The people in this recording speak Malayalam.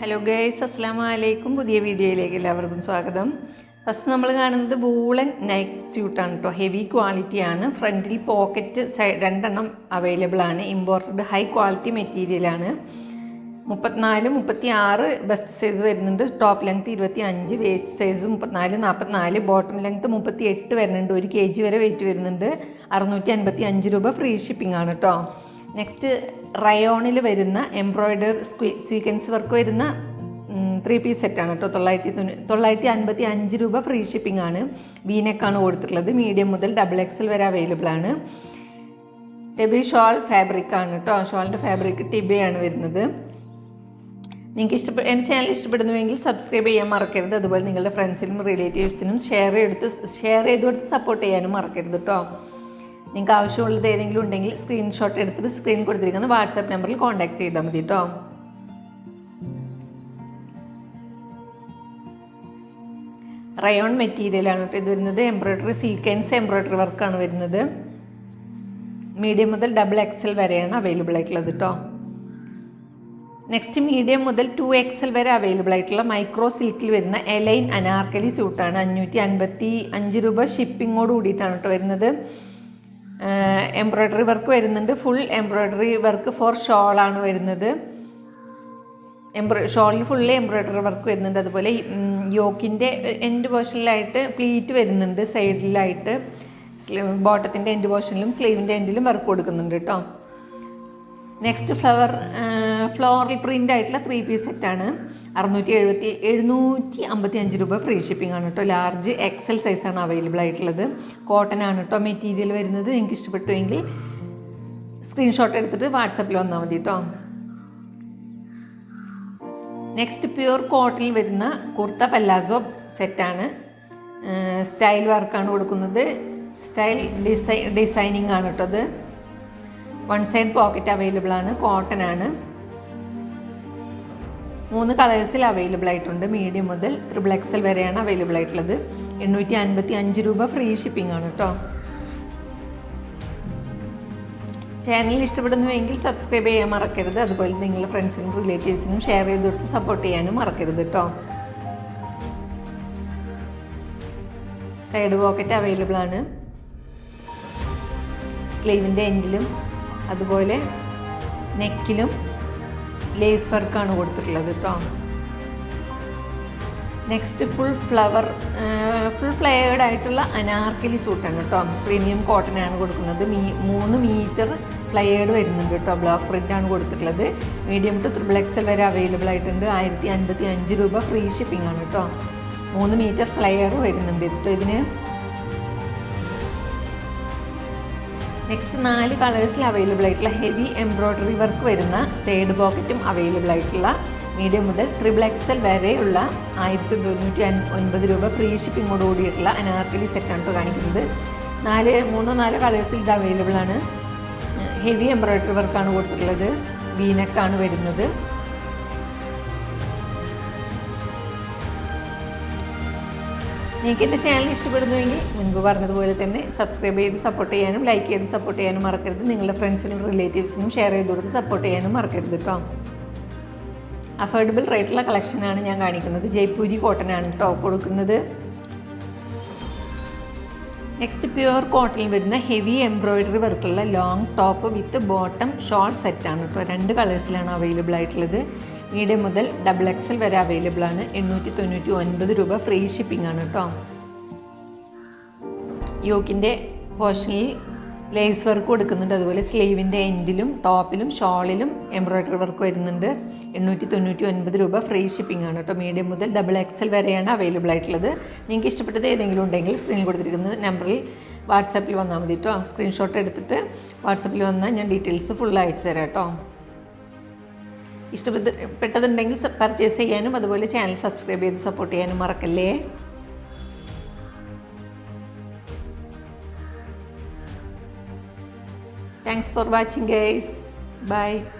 ഹലോ ഗൈസ് അസ്സാം വലൈക്കും പുതിയ വീഡിയോയിലേക്ക് എല്ലാവർക്കും സ്വാഗതം. ഫസ്റ്റ് നമ്മൾ കാണുന്നത് വൂളൻ നൈറ്റ് സ്യൂട്ടാണ് കേട്ടോ ഹെവി ക്വാളിറ്റി ആണ്. ഫ്രണ്ടിൽ പോക്കറ്റ് സൈ രണ്ടെണ്ണം അവൈലബിൾ ആണ്. ഇമ്പോർട്ടഡ് ഹൈ ക്വാളിറ്റി മെറ്റീരിയലാണ് മുപ്പത്തിനാല് മുപ്പത്തി ആറ് ബെസ്റ്റ് സൈസ് വരുന്നുണ്ട്. ടോപ്പ് ലെങ്ത് ഇരുപത്തി അഞ്ച് വേസ്റ്റ് സൈസ് മുപ്പത്തിനാല് നാൽപ്പത്തിനാല് ബോട്ടം ലെങ്ത്ത് മുപ്പത്തി എട്ട് വരുന്നുണ്ട്. ഒരു കെ ജി വരെ വെയിറ്റ് വരുന്നുണ്ട്. അറുന്നൂറ്റി അൻപത്തി അഞ്ച് രൂപ ഫ്രീ ഷിപ്പിംഗ് ആണ് കേട്ടോ നെക്സ്റ്റ് റയോണിൽ വരുന്ന എംബ്രോയ്ഡർ സ്ക്വീ സ്വീക്വൻസ് വർക്ക് വരുന്ന ത്രീ പീസ് സെറ്റാണ് കേട്ടോ. തൊള്ളായിരത്തി തൊണ്ണൂ തൊള്ളായിരത്തി അൻപത്തി അഞ്ച് രൂപ ഫ്രീ ഷിപ്പിംഗ് ആണ്. വീനെക്കാണ് കൊടുത്തിട്ടുള്ളത്. മീഡിയം മുതൽ ഡബിൾ എക്സൽ വരെ അവൈലബിൾ ആണ്. ടെബി ഷോൾ ഫാബ്രിക് ആണ് കേട്ടോ. ഷോളിന്റെ ഫാബ്രിക് ടിബയാണ് വരുന്നത്. നിങ്ങൾക്ക് ഇഷ്ടപ്പെട്ട എന്റെ ചാനൽ ഇഷ്ടപ്പെടുന്നുവെങ്കിൽ സബ്സ്ക്രൈബ് ചെയ്യാൻ മറക്കരുത്. അതുപോലെ നിങ്ങളുടെ ഫ്രണ്ട്സിനും റിലേറ്റീവ്സിനും ഷെയർ എടുത്ത് ഷെയർ ചെയ്ത് കൊടുത്ത് സപ്പോർട്ട് ചെയ്യാനും മറക്കരുത് കേട്ടോ. നിങ്ങൾക്ക് ആവശ്യമുള്ളത് ഏതെങ്കിലും ഉണ്ടെങ്കിൽ സ്ക്രീൻഷോട്ട് എടുത്തിട്ട് സ്ക്രീൻ കൊടുത്തിരിക്കുന്ന വാട്സാപ്പ് നമ്പറിൽ കോൺടാക്ട് ചെയ്താൽ മതി കേട്ടോ റയോൺ മെറ്റീരിയലാണ് കേട്ടോ ഇത് വരുന്നത്. എംബ്രോയിഡറി സീക്വൻസ് എംബ്രോയിഡറി വർക്കാണ് വരുന്നത്. മീഡിയം മുതൽ ഡബിൾ എക്സൽ വരെയാണ് അവൈലബിൾ ആയിട്ടുള്ളത് കേട്ടോ നെക്സ്റ്റ് മീഡിയം മുതൽ ടു എക്സൽ വരെ അവൈലബിൾ ആയിട്ടുള്ള മൈക്രോ സിൽക്കിൽ വരുന്ന എലൈൻ അനാർക്കലി സ്യൂട്ടാണ് അഞ്ഞൂറ്റി അൻപത്തി അഞ്ച് രൂപ ഷിപ്പിങ്ങോട് കൂടിയിട്ടാണ് കേട്ടോ വരുന്നത്. എംബ്രോയ്ഡറി വർക്ക് വരുന്നുണ്ട്. ഫുൾ എംബ്രോയ്ഡറി വർക്ക് ഫോർ ഷോളാണ് വരുന്നത്. എംബ്രോ ഷോളിൽ ഫുൾ എംബ്രോയ്ഡറി വർക്ക് വരുന്നുണ്ട്. അതുപോലെ യോക്കിന്റെ എൻഡ് പോർഷനിലായിട്ട് പ്ലീറ്റ് വരുന്നുണ്ട് സൈഡിലായിട്ട് ബോട്ടത്തിന്റെ എൻഡ് പോർഷനിലും സ്ലീവിന്റെ എൻഡിലും വർക്ക് കൊടുക്കുന്നുണ്ട് കേട്ടോ നെക്സ്റ്റ് ഫ്ലവർ ഫ്ലോറൽ പ്രിന്റ് ആയിട്ടുള്ള ത്രീ പീസ് സെറ്റാണ് അറുന്നൂറ്റി എഴുപത്തി എഴുന്നൂറ്റി അമ്പത്തി അഞ്ച് രൂപ ഫ്രീ ഷിപ്പിംഗ് ആണ് കേട്ടോ ലാർജ് എക്സൽ സൈസാണ് അവൈലബിൾ ആയിട്ടുള്ളത്. കോട്ടൺ ആണ് കേട്ടോ മെറ്റീരിയൽ വരുന്നത്. നിങ്ങൾക്ക് ഇഷ്ടപ്പെട്ടുവെങ്കിൽ സ്ക്രീൻഷോട്ട് എടുത്തിട്ട് വാട്സപ്പിൽ വന്നാൽ മതി കേട്ടോ നെക്സ്റ്റ് പ്യുവർ കോട്ടണിൽ വരുന്ന കുർത്ത പല്ലാസോ സെറ്റാണ് സ്റ്റൈൽ വർക്കാണ് കൊടുക്കുന്നത്. സ്റ്റൈൽ ഡിസൈ ഡിസൈനിങ് ആണ് കേട്ടോ അത് വൺ സൈഡ് പോക്കറ്റ് അവൈലബിൾ ആണ് കോട്ടൺ ആണ്. മൂന്ന് കളേഴ്സിൽ അവൈലബിൾ ആയിട്ടുണ്ട്. മീഡിയം മുതൽ ത്രിബിൾ എക്സൽ വരെയാണ് അവൈലബിൾ ആയിട്ടുള്ളത്. എണ്ണൂറ്റി അൻപത്തി അഞ്ച് രൂപ ഫ്രീ ഷിപ്പിംഗ് ആണ് കേട്ടോ ചാനൽ ഇഷ്ടപ്പെടുന്നുവെങ്കിൽ സബ്സ്ക്രൈബ് ചെയ്യാൻ മറക്കരുത്. അതുപോലെ നിങ്ങളുടെ ഫ്രണ്ട്സിനും റിലേറ്റീവ്സിനും ഷെയർ ചെയ്ത് കൊടുത്ത് സപ്പോർട്ട് ചെയ്യാനും മറക്കരുത് കേട്ടോ സൈഡ് പോക്കറ്റ് അവൈലബിൾ ആണ്. സ്ലീവിന്റെ എൻഡിലും അതുപോലെ നെക്കിലും ലേസ് വർക്കാണ് കൊടുത്തിട്ടുള്ളത് കേട്ടോ next full flower full flared ആയിട്ടുള്ള അനാർക്കലി സൂട്ടാണ് കേട്ടോ പ്രീമിയം കോട്ടൺ ആണ് കൊടുക്കുന്നത്. മീ മൂന്ന് മീറ്റർ ഫ്ലയേഡ് വരുന്നുണ്ട് കേട്ടോ ബ്ലോക്ക് പ്രിന്റ് ആണ് കൊടുത്തിട്ടുള്ളത്. മീഡിയം ടു ത്രിബിൾ എക്സൽ വരെ അവൈലബിൾ ആയിട്ടുണ്ട്. ആയിരത്തി അൻപത്തി അഞ്ച് രൂപ ഫ്രീ ഷിപ്പിംഗ് ആണ് കേട്ടോ മൂന്ന് മീറ്റർ ഫ്ലയർ വരുന്നുണ്ട്. ഇപ്പോൾ ഇതിന് നെക്സ്റ്റ് നാല് കളേഴ്സിൽ അവൈലബിൾ ആയിട്ടുള്ള ഹെവി എംബ്രോയ്ഡറി വർക്ക് വരുന്ന സൈഡ് പോക്കറ്റും അവൈലബിൾ ആയിട്ടുള്ള മീഡിയം മുതൽ ട്രിപ്പിൾ എക്സൽ വരെയുള്ള ആയിരത്തി തൊണ്ണൂറ്റി ഒൻപത് രൂപ ഫ്രീ ഷിപ്പിങ്ങോട് കൂടിയിട്ടുള്ള അനാർക്കലി സെറ്റാണ് കാണിക്കുന്നത്. നാല് മൂന്നോ നാലോ കളേഴ്സിൽ ഇത് അവൈലബിൾ ആണ്. ഹെവി എംബ്രോയ്ഡറി വർക്കാണ് കൊടുത്തിട്ടുള്ളത്. വീനക്കാണ് വരുന്നത്. നിങ്ങൾക്ക് എന്റെ ചാനൽ ഇഷ്ടപ്പെടുന്നുവെങ്കിൽ മുൻപ് പറഞ്ഞതുപോലെ തന്നെ സബ്സ്ക്രൈബ് ചെയ്ത് സപ്പോർട്ട് ചെയ്യാനും ലൈക്ക് ചെയ്ത് സപ്പോർട്ട് ചെയ്യാനും മറക്കരുത്. നിങ്ങളുടെ ഫ്രണ്ട്സിനും റിലേറ്റീവ്സിനും ഷെയർ ചെയ്ത് കൊടുത്ത് സപ്പോർട്ട് ചെയ്യാനും മറക്കരുത് കേട്ടോ അഫോർഡബിൾ റേറ്റുള്ള കളക്ഷനാണ് ഞാൻ കാണിക്കുന്നത്. ജയ്പൂരി കോട്ടൺ ആണ് കേട്ടോ കൊടുക്കുന്നത്. നെക്സ്റ്റ് പ്യുവർ കോട്ടണിൽ വരുന്ന heavy embroidery വർക്കുള്ള long top with bottom short സെറ്റാണ് കേട്ടോ രണ്ട് കളേഴ്സിലാണ് അവൈലബിൾ ആയിട്ടുള്ളത്. മീഡിയം മുതൽ ഡബിൾ എക്സൽ വരെ അവൈലബിൾ ആണ്. എണ്ണൂറ്റി തൊണ്ണൂറ്റി ഒൻപത് രൂപ ഫ്രീ ഷിപ്പിംഗ് ആണ് കേട്ടോ യോക്കിന്റെ പോർഷനിൽ ലേസ് വർക്ക് കൊടുക്കുന്നുണ്ട്. അതുപോലെ സ്ലീവിന്റെ എൻഡിലും ടോപ്പിലും ഷോളിലും എംബ്രോയ്ഡറി വർക്ക് വരുന്നുണ്ട് എണ്ണൂറ്റി തൊണ്ണൂറ്റി ഒൻപത് രൂപ ഫ്രീ ഷിപ്പിംഗ് ആണ് കേട്ടോ മീഡിയം മുതൽ ഡബിൾ എക്സൽ വരെയാണ് അവൈലബിൾ ആയിട്ടുള്ളത്. നിങ്ങൾക്ക് ഇഷ്ടപ്പെട്ടത് ഏതെങ്കിലും ഉണ്ടെങ്കിൽ സ്ക്രീനിൽ കൊടുത്തിരിക്കുന്ന നമ്പറിൽ വാട്സാപ്പിൽ വന്നാൽ മതി കേട്ടോ സ്ക്രീൻഷോട്ട് എടുത്തിട്ട് വാട്സാപ്പിൽ വന്നാൽ ഞാൻ ഡീറ്റെയിൽസ് ഫുൾ അയച്ചു തരാം കേട്ടോ ഇഷ്ടപ്പെട്ട് പെട്ടതുണ്ടെങ്കിൽ പർച്ചേസ് ചെയ്യാനും അതുപോലെ ചാനൽ സബ്സ്ക്രൈബ് ചെയ്ത് സപ്പോർട്ട് ചെയ്യാനും മറക്കല്ലേ thanks for watching guys Bye.